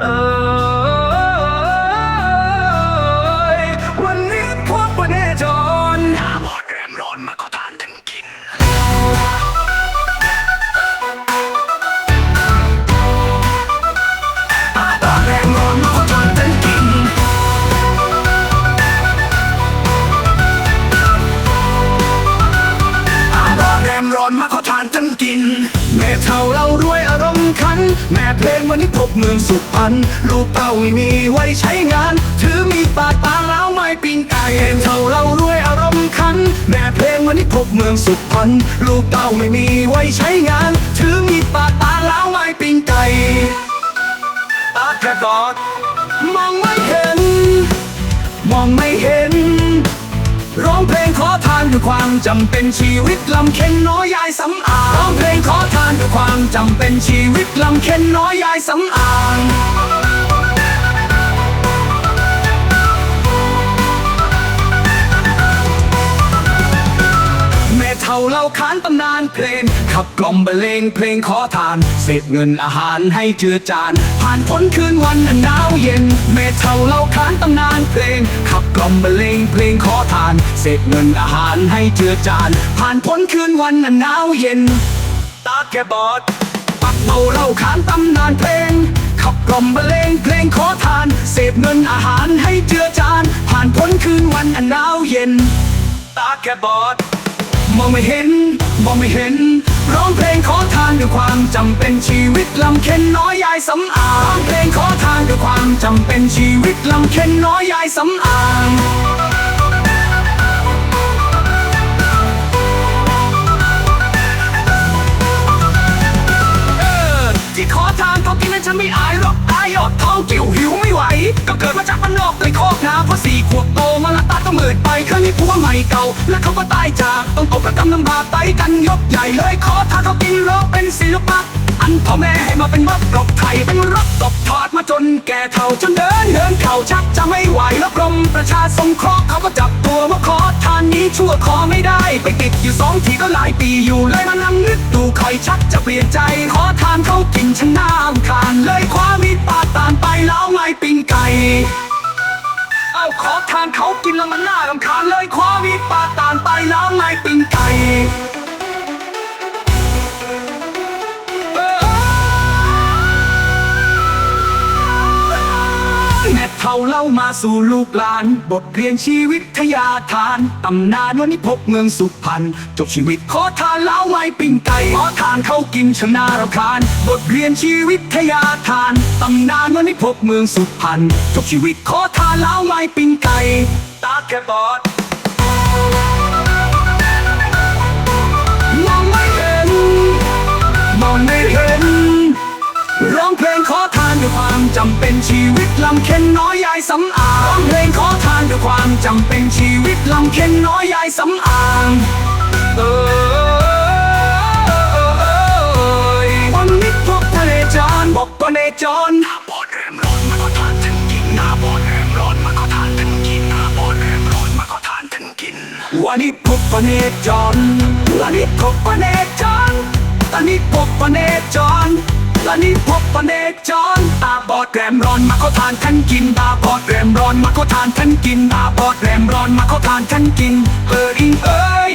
เอยวันนี้พวกประเนจรหาบอดแรมร้อนมาขอทานทั้งกินตาแรงร้อนมาขอทานทั้งกินอาบาแรมร้อนมาขอทานทั้งกิน แม่เท่าเรารวยอารมณ์ขัน แม่เพลงวันนี้พบเมืองสุพรรณลูกเต้าไม่มีไว้ใช้งาน ถือมีดปาดปางแล้วไม่ปิ้งไก่แม่เท่าเรารวยอารมณ์ขัน แม่เพลงวันนี้พบเมืองสุพรรณลูกเต้าไม่มีไว้ใช้งาน ถือมีดปาดปางแล้วไม่ปิ้งไก่ตาแค่บอดมองไม่เห็น มองไม่เห็นร้ องเพลงขอทานด้วยความจำเป็นชีวิตลำเค็นน้อยยายสำอางร้องเพลงขอทานด้วยความจำเป็นชีวิตลำเค็นน้อยยายสำอาง เท่าเล่าขานตำนานเพลง ขับกล่อมบรรเลงเพลงขอทาน เศษเงินอาหารให้เจือจาน ผ่านพ้นคืนวันอันหนาวเย็นแม่เท่าเล่าขานตำนานเพลง ขับกล่อมบรรเลงเพลงขอทาน เศษเงินอาหารให้เจือจาน ผ่านพ้นคืนวันอันหนาวเย็น ตาแกบอดปักเมาเล่าขานตำนานเพลงขับกล่อมบรรเลงเพลงขอทานเสพเงินอาหารให้เจือจานผ่านพ้นคืนวันอันหนาวเย็นตาแกบอด มองไม่เห็นมองไม่เห็น ร้องเพลงขอทานด้วยความจำเป็นชีวิตลำเค็นน้อยยายสำอางร้องเพลงขอทานด้วยความจำเป็นชีวิตลำเค็นน้อยยายสำอางเออที่ขอทานเขากินนั้นฉันไม่อายหรอกอายอดท้องกิ่วหิวไม่ไหว ก็เกิดมาจากบ้านนอกเลยโคกนาเพราะสี่ขวบโตมาละตาก็มืดไปเคยมีผัวใหม่เก่า และเขาก็ตา กต้องตกระกำลำบาไตกันยกใหญ่เลยขอทานเขากินโลกเป็นศิลปะอันพ่อแม่ให้มาเป็นวัดกรอบไทยเป็นรักตบทอดมาจนแก่เท่าจนเดินเดินเข่าชักจะไม่ไหวแล้วกรมประชาสงเคราะห์เขาก็จับตัวมาขอทานนี้ชั่วขอไม่ได้ ไปติดอยู่สองทีก็หลายปีอยู่เลยมานั่งนึกดูคอยชักจะเปลี่ยนใจ ขอทานเขากินชนะอำคาญเลยคว้ามีดปาดตามไปแล้วไม่ปิ้งไก่เอาขอทานเขากินแล้วมันน่ารำคาญเลยคว้ามีดปาดตามไปแล้วไป แม่เท่าเล่ามาสู่ลูกหลาน บทเรียนชีวิตทยาทาน ตำนานวันนี้พบเมืองสุพรรณจบชีวิตขอทานเล่าไม่ปิ้งไก่ขอทานเขากินชนะเราคานบทเรียนชีวิตทยาทาน ตำนานวันนี้พบเมืองสุพรรณจบชีวิตขอทานเล่าไม่ปิ้งไก่ตาแกบอด ด้วยความจำเป็นชีวิตลำเค็นน้อยยายสำอางร้องเพลงขอทานด้วยความจำเป็นชีวิตลำเค็นน้อยยายสำอางเออวันนี้พบทะเลจรบอกปะเนจรหน้าบอดแรมร้อนมาขอทานทั้งกินหน้าบอดแรมร้อนมาขอทานทั้งกินหน้าบอดแรมร้อนมาขอทานทั้งกิน วันนี้พบปะเนจรวันนี้พบปะเนจรตอนนี้พบปะเนจร ตอนนี้พบปะเนจอนตาบอดแรมร้อนมาเขาทานท่านกินตาบอดแรมร้อนมาเขาทานท่านกินตาบอดแรมร้อนมาเขาทานท่านกินเอออิงเอ้ย